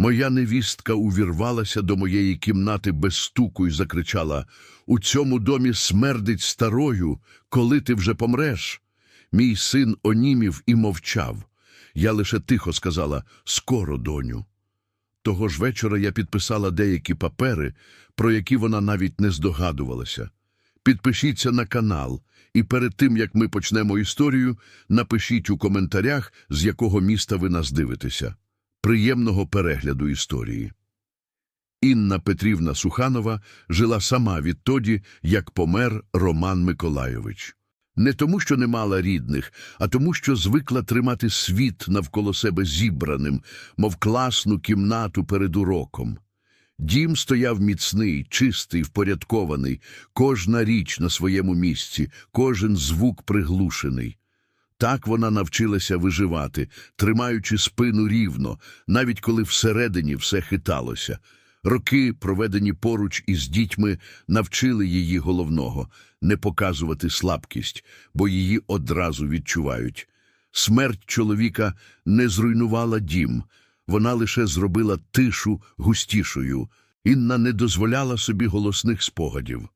Моя невістка увірвалася до моєї кімнати без стуку і закричала У цьому домі смердить старою, коли ти вже помреш. Мій син онімів і мовчав. Я лише тихо сказала Скоро, доню. Того ж вечора я підписала деякі папери, про які вона навіть не здогадувалася. Підпишіться на канал, і перед тим, як ми почнемо історію, напишіть у коментарях, з якого міста ви нас дивитеся. Приємного перегляду історії. Інна Петрівна Суханова жила сама відтоді, як помер Роман Миколайович. Не тому, що не мала рідних, а тому, що звикла тримати світ навколо себе зібраним, мов класну кімнату перед уроком. Дім стояв міцний, чистий, впорядкований, кожна річ на своєму місці, кожен звук приглушений. Так вона навчилася виживати, тримаючи спину рівно, навіть коли всередині все хиталося. Роки, проведені поруч із дітьми, навчили її головного не показувати слабкість, бо її одразу відчувають. Смерть чоловіка не зруйнувала дім, вона лише зробила тишу густішою. Інна не дозволяла собі голосних спогадів.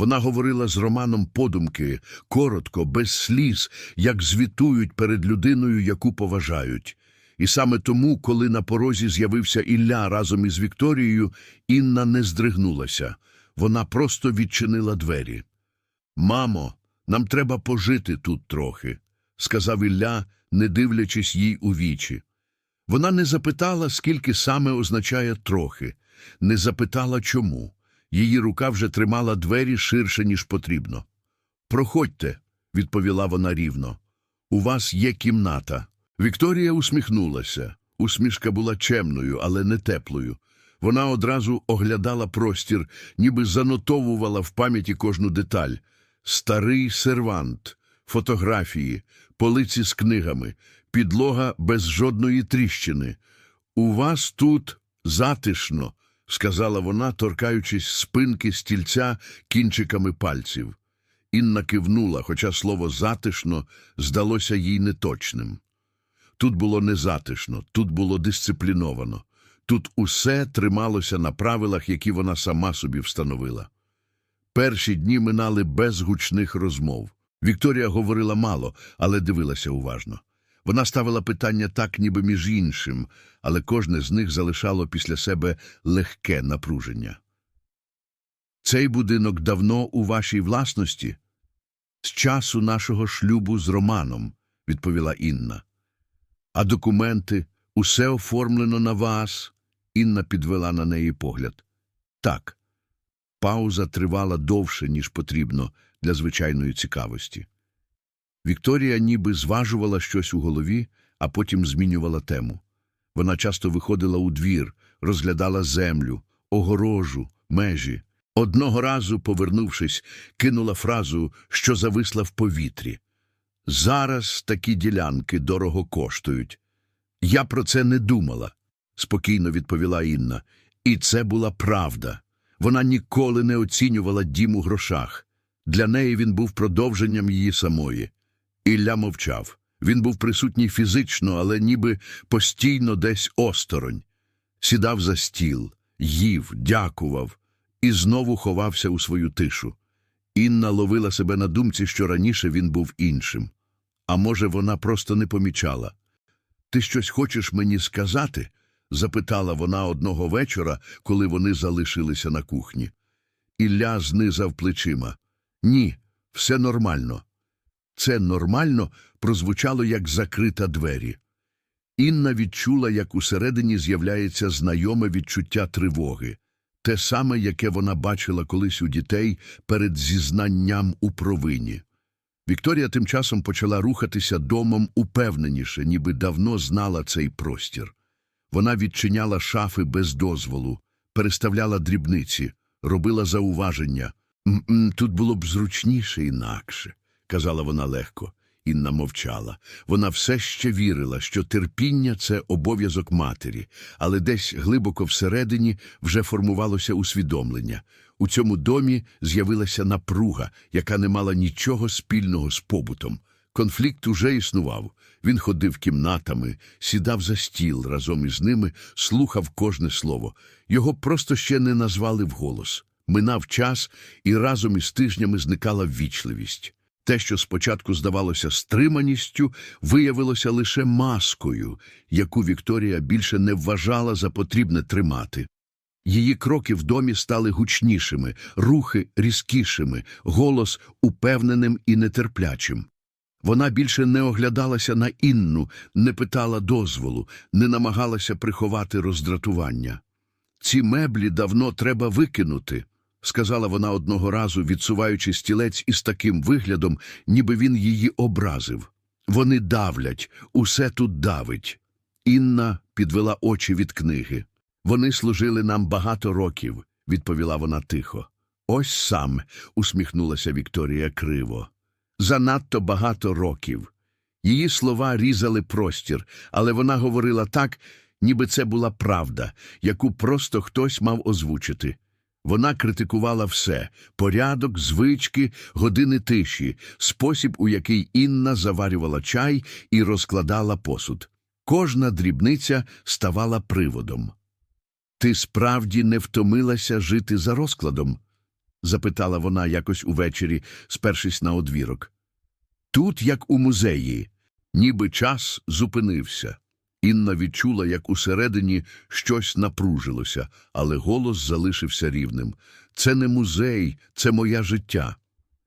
Вона говорила з Романом подумки, коротко, без сліз, як звітують перед людиною, яку поважають. І саме тому, коли на порозі з'явився Ілля разом із Вікторією, Інна не здригнулася. Вона просто відчинила двері. Мамо, нам треба пожити тут трохи, сказав Ілля, не дивлячись їй у вічі. Вона не запитала, скільки саме означає трохи, не запитала чому. Її рука вже тримала двері ширше, ніж потрібно. Проходьте, відповіла вона рівно. У вас є кімната. Вікторія усміхнулася. Усмішка була чемною, але не теплою. Вона одразу оглядала простір, ніби занотовувала в пам'яті кожну деталь. Старий сервант, фотографії, полиці з книгами, підлога без жодної тріщини. У вас тут затишно, сказала вона, торкаючись спинки стільця кінчиками пальців. Інна кивнула, хоча слово затишно здалося їй неточним. Тут було не затишно, тут було дисципліновано. Тут усе трималося на правилах, які вона сама собі встановила. Перші дні минали без гучних розмов. Вікторія говорила мало, але дивилася уважно. Вона ставила питання так, ніби між іншим, але кожне з них залишало після себе легке напруження. Цей будинок давно у вашій власності? З часу нашого шлюбу з Романом, відповіла Інна. А документи, усе оформлено на вас? Інна підвела на неї погляд. Так. Пауза тривала довше, ніж потрібно для звичайної цікавості. Вікторія ніби зважувала щось у голові, а потім змінювала тему. Вона часто виходила у двір, розглядала землю, огорожу, межі. Одного разу, повернувшись, кинула фразу, що зависла в повітрі. Зараз такі ділянки дорого коштують. Я про це не думала, спокійно відповіла Інна. І це була правда. Вона ніколи не оцінювала дім у грошах. Для неї він був продовженням її самої. Ілля мовчав. Він був присутній фізично, але ніби постійно десь осторонь. Сідав за стіл, їв, дякував і знову ховався у свою тишу. Інна ловила себе на думці, що раніше він був іншим. А може, вона просто не помічала. Ти щось хочеш мені сказати? запитала вона одного вечора, коли вони залишилися на кухні. Ілля знизав плечима. Ні, все нормально. Це нормально прозвучало як закрита двері. Інна відчула, як усередині з'являється знайоме відчуття тривоги, те саме, яке вона бачила колись у дітей перед зізнанням у провині. Вікторія тим часом почала рухатися домом упевненіше, ніби давно знала цей простір. Вона відчиняла шафи без дозволу, переставляла дрібниці, робила зауваження. «М-м, Тут було б зручніше інакше, казала вона легко. Інна мовчала. Вона все ще вірила, що терпіння це обов'язок матері, але десь глибоко всередині вже формувалося усвідомлення. У цьому домі з'явилася напруга, яка не мала нічого спільного з побутом. Конфлікт уже існував. Він ходив кімнатами, сідав за стіл разом із ними, слухав кожне слово. Його просто ще не назвали вголос. Минав час, і разом із тижнями зникала ввічливість. Те, що спочатку здавалося стриманістю, виявилося лише маскою, яку Вікторія більше не вважала за потрібне тримати. Її кроки в домі стали гучнішими, рухи різкішими, голос упевненим і нетерплячим. Вона більше не оглядалася на Інну, не питала дозволу, не намагалася приховати роздратування. Ці меблі давно треба викинути, сказала вона одного разу, відсуваючи стілець із таким виглядом, ніби він її образив. Вони давлять, усе тут давить. Інна підвела очі від книги. Вони служили нам багато років, відповіла вона тихо. Ось сам, усміхнулася Вікторія криво. Занадто багато років. Її слова різали простір, але вона говорила так, ніби це була правда, яку просто хтось мав озвучити. Вона критикувала все порядок, звички, години тиші, спосіб, у який Інна заварювала чай і розкладала посуд. Кожна дрібниця ставала приводом. Ти справді не втомилася жити за розкладом? запитала вона якось увечері, спершись на одвірок. Тут, як у музеї, ніби час зупинився. Інна відчула, як усередині щось напружилося, але голос залишився рівним. Це не музей, це моє життя.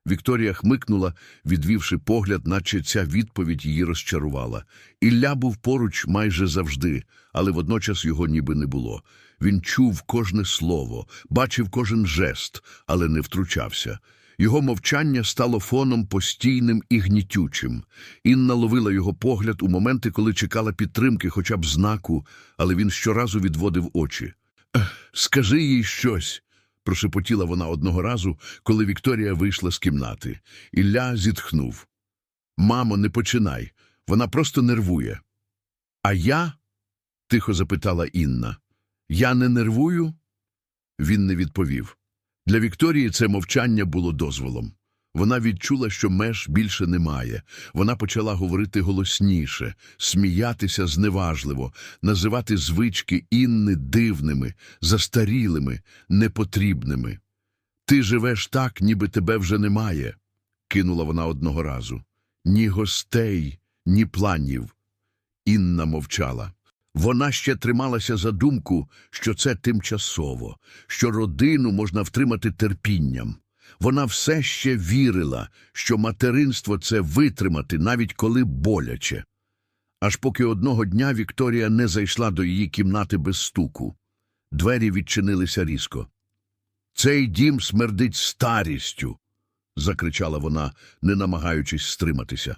Вікторія хмикнула, відвівши погляд, наче ця відповідь її розчарувала. Ілля був поруч майже завжди, але водночас його ніби не було. Він чув кожне слово, бачив кожен жест, але не втручався. Його мовчання стало фоном постійним і гнітючим. Інна ловила його погляд у моменти, коли чекала підтримки, хоча б знаку, але він щоразу відводив очі. Скажи їй щось, прошепотіла вона одного разу, коли Вікторія вийшла з кімнати. Ілля зітхнув. Мамо, не починай. Вона просто нервує. А я? тихо запитала Інна. Я не нервую? Він не відповів. Для Вікторії це мовчання було дозволом. Вона відчула, що меж більше немає. Вона почала говорити голосніше, сміятися зневажливо, називати звички Інни дивними, застарілими, непотрібними. Ти живеш так, ніби тебе вже немає, кинула вона одного разу. Ні гостей, ні планів. Інна мовчала. Вона ще трималася за думку, що це тимчасово, що родину можна втримати терпінням. Вона все ще вірила, що материнство це витримати, навіть коли боляче. Аж поки одного дня Вікторія не зайшла до її кімнати без стуку. Двері відчинилися різко. Цей дім смердить старістю, закричала вона, не намагаючись стриматися.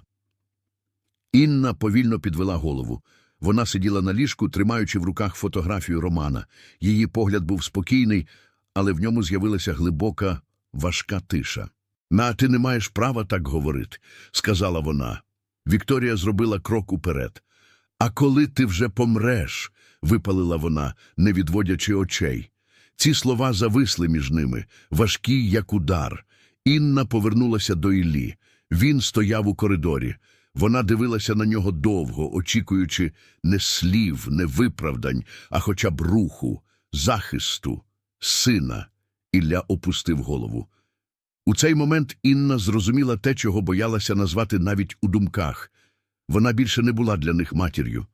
Інна повільно підвела голову. Вона сиділа на ліжку, тримаючи в руках фотографію Романа. Її погляд був спокійний, але в ньому з'явилася глибока, важка тиша. На, ти не маєш права так говорити, сказала вона. Вікторія зробила крок уперед. А коли ти вже помреш, випалила вона, не відводячи очей. Ці слова зависли між ними, важкі, як удар. Інна повернулася до Іллі. Він стояв у коридорі. Вона дивилася на нього довго, очікуючи не слів, не виправдань, а хоча б руху, захисту, сина. Ілля опустив голову. У цей момент Інна зрозуміла те, чого боялася назвати навіть у думках. Вона більше не була для них матір'ю.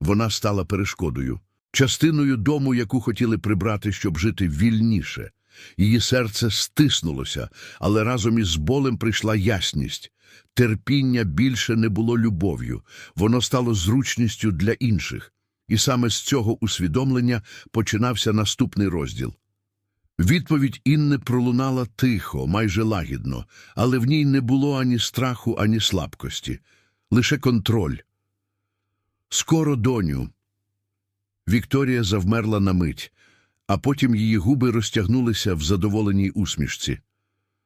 Вона стала перешкодою, частиною дому, яку хотіли прибрати, щоб жити вільніше. Її серце стиснулося, але разом із болем прийшла ясність. Терпіння більше не було любов'ю, воно стало зручністю для інших. І саме з цього усвідомлення починався наступний розділ. Відповідь Інни пролунала тихо, майже лагідно, але в ній не було ані страху, ані слабкості, лише контроль. Скоро, доню. Вікторія завмерла на мить, а потім її губи розтягнулися в задоволеній усмішці.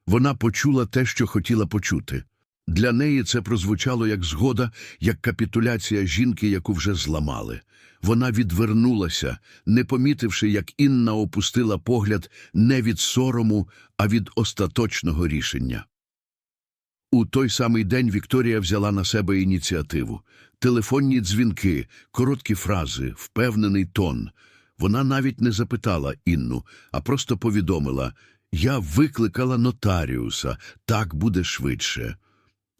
Вона почула те, що хотіла почути. Для неї це прозвучало як згода, як капітуляція жінки, яку вже зламали. Вона відвернулася, не помітивши, як Інна опустила погляд не від сорому, а від остаточного рішення. У той самий день Вікторія взяла на себе ініціативу. Телефонні дзвінки, короткі фрази, впевнений тон. Вона навіть не запитала Інну, а просто повідомила «Я викликала нотаріуса, так буде швидше».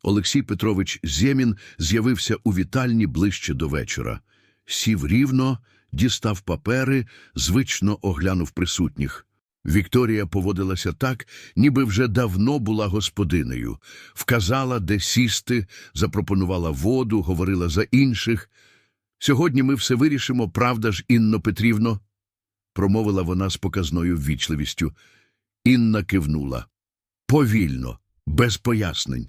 Олексій Петрович Зємін з'явився у вітальні ближче до вечора. Сів рівно, дістав папери, звично оглянув присутніх. Вікторія поводилася так, ніби вже давно була господинею. Вказала, де сісти, запропонувала воду, говорила за інших. «Сьогодні ми все вирішимо, правда ж, Інно Петрівно?» промовила вона з показною ввічливістю. Інна кивнула. Повільно, без пояснень.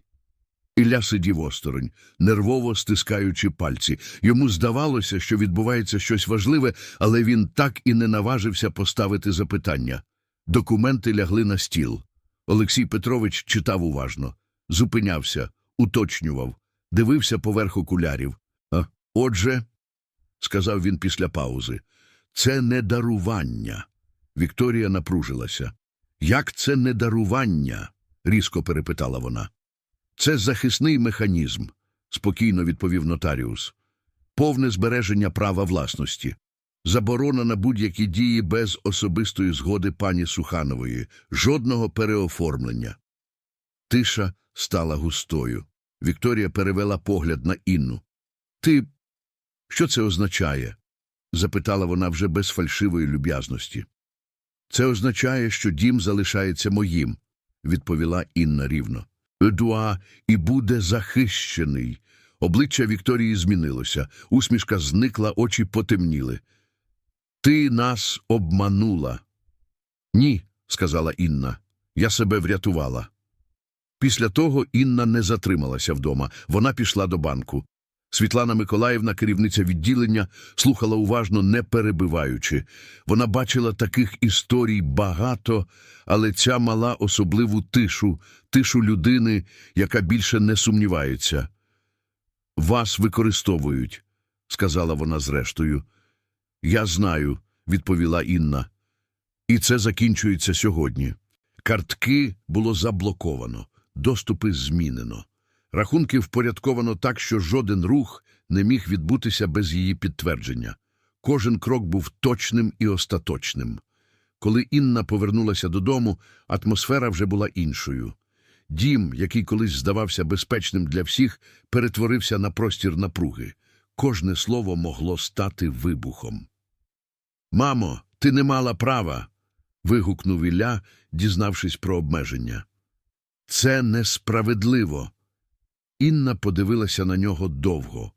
Ілля сидів осторонь, нервово стискаючи пальці. Йому здавалося, що відбувається щось важливе, але він так і не наважився поставити запитання. Документи лягли на стіл. Олексій Петрович читав уважно, зупинявся, уточнював, дивився поверх окулярів. А, отже, сказав він після паузи, це не дарування. Вікторія напружилася. Як це не дарування? різко перепитала вона. Це захисний механізм, спокійно відповів нотаріус. Повне збереження права власності. Заборона на будь-які дії без особистої згоди пані Суханової, жодного переоформлення. Тиша стала густою. Вікторія перевела погляд на Інну. Ти. Що це означає? запитала вона вже без фальшивої люб'язності. Це означає, що дім залишається моїм, відповіла Інна рівно. Едуа і буде захищений. Обличчя Вікторії змінилося, усмішка зникла, очі потемніли. Ти нас обманула. Ні, сказала Інна. Я себе врятувала. Після того Інна не затрималася вдома. Вона пішла до банку. Світлана Миколаївна, керівниця відділення, слухала уважно, не перебиваючи. Вона бачила таких історій багато, але ця мала особливу тишу, тишу людини, яка більше не сумнівається. Вас використовують, сказала вона зрештою. Я знаю, відповіла Інна. І це закінчується сьогодні. Картки було заблоковано, доступи змінено. Рахунки впорядковано так, що жоден рух не міг відбутися без її підтвердження. Кожен крок був точним і остаточним. Коли Інна повернулася додому, атмосфера вже була іншою. Дім, який колись здавався безпечним для всіх, перетворився на простір напруги. Кожне слово могло стати вибухом. Мамо, ти не мала права. вигукнув Ілля, дізнавшись про обмеження. Це несправедливо. Інна подивилася на нього довго,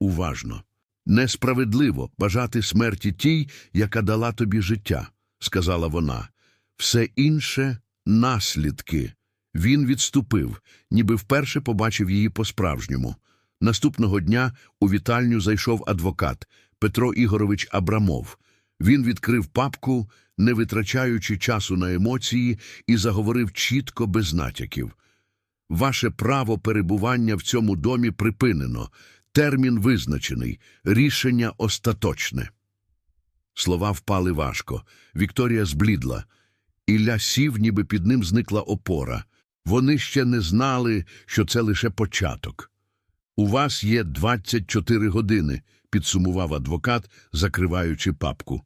уважно. Несправедливо бажати смерті тій, яка дала тобі життя, сказала вона. Все інше наслідки. Він відступив, ніби вперше побачив її по-справжньому. Наступного дня у вітальню зайшов адвокат Петро Ігорович Абрамов. Він відкрив папку, не витрачаючи часу на емоції, і заговорив чітко без натяків. Ваше право перебування в цьому домі припинено. Термін визначений, рішення остаточне. Слова впали важко. Вікторія зблідла. Ілля сів, ніби під ним зникла опора. Вони ще не знали, що це лише початок. У вас є 24 години, підсумував адвокат, закриваючи папку.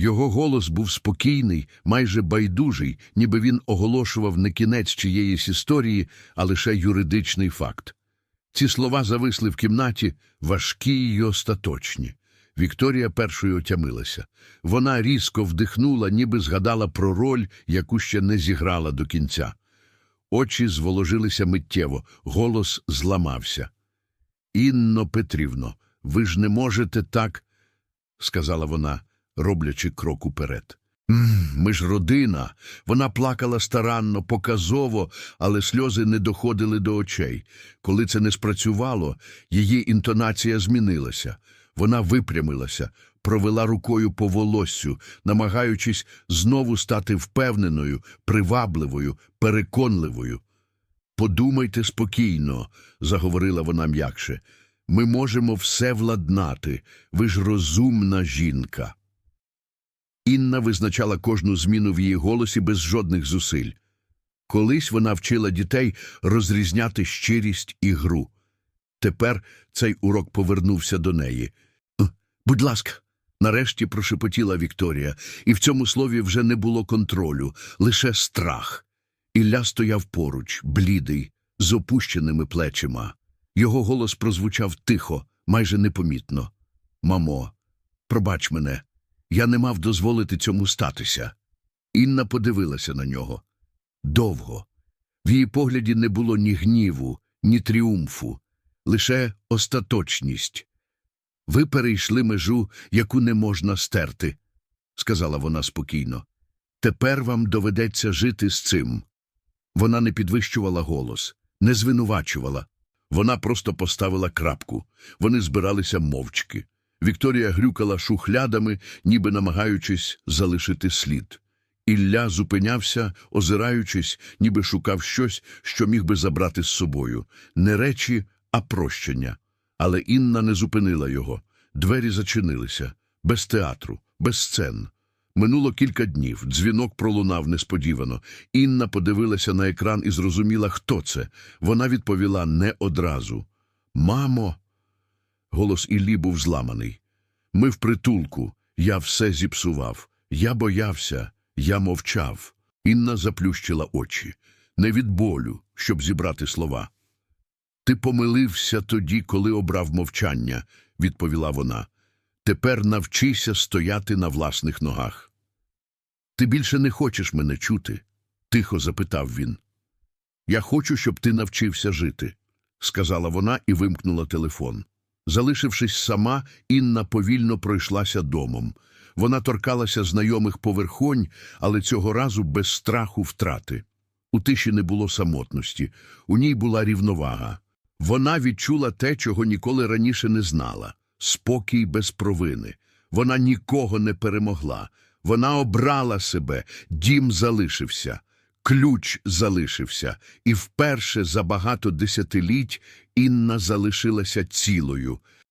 Його голос був спокійний, майже байдужий, ніби він оголошував не кінець чиєїсь історії, а лише юридичний факт. Ці слова зависли в кімнаті, важкі й остаточні. Вікторія першою отямилася. Вона різко вдихнула, ніби згадала про роль, яку ще не зіграла до кінця. Очі зволожилися миттєво, голос зламався. Інно Петрівно, ви ж не можете так, сказала вона, роблячи крок уперед. Ми ж родина. Вона плакала старанно, показово, але сльози не доходили до очей. Коли це не спрацювало, її інтонація змінилася. Вона випрямилася, провела рукою по волоссю, намагаючись знову стати впевненою, привабливою, переконливою. Подумайте спокійно, заговорила вона м'якше. Ми можемо все владнати. Ви ж розумна жінка. Інна визначала кожну зміну в її голосі без жодних зусиль. Колись вона вчила дітей розрізняти щирість і гру. Тепер цей урок повернувся до неї. «Е, Будь ласка, нарешті прошепотіла Вікторія, і в цьому слові вже не було контролю, лише страх. Ілля стояв поруч, блідий, з опущеними плечима. Його голос прозвучав тихо, майже непомітно. Мамо, пробач мене, я не мав дозволити цьому статися. Інна подивилася на нього. Довго. В її погляді не було ні гніву, ні тріумфу, лише остаточність. Ви перейшли межу, яку не можна стерти, сказала вона спокійно. Тепер вам доведеться жити з цим. Вона не підвищувала голос, не звинувачувала. Вона просто поставила крапку. Вони збиралися мовчки. Вікторія грюкала шухлядами, ніби намагаючись залишити слід. Ілля зупинявся, озираючись, ніби шукав щось, що міг би забрати з собою. Не речі, а прощення. Але Інна не зупинила його. Двері зачинилися. Без театру, без сцен. Минуло кілька днів. Дзвінок пролунав несподівано. Інна подивилася на екран і зрозуміла, хто це. Вона відповіла не одразу. Мамо. Голос Іллі був зламаний. Ми в притулку. Я все зіпсував. Я боявся. Я мовчав. Інна заплющила очі. Не від болю, щоб зібрати слова. Ти помилився тоді, коли обрав мовчання, відповіла вона. Тепер навчися стояти на власних ногах. Ти більше не хочеш мене чути? тихо запитав він. Я хочу, щоб ти навчився жити, сказала вона і вимкнула телефон. Залишившись сама, Інна повільно пройшлася домом. Вона торкалася знайомих поверхонь, але цього разу без страху втрати. У тиші не було самотності, у ній була рівновага. Вона відчула те, чого ніколи раніше не знала спокій без провини. Вона нікого не перемогла. Вона обрала себе, дім залишився, ключ залишився, і вперше за багато десятиліть Інна залишилася цілою.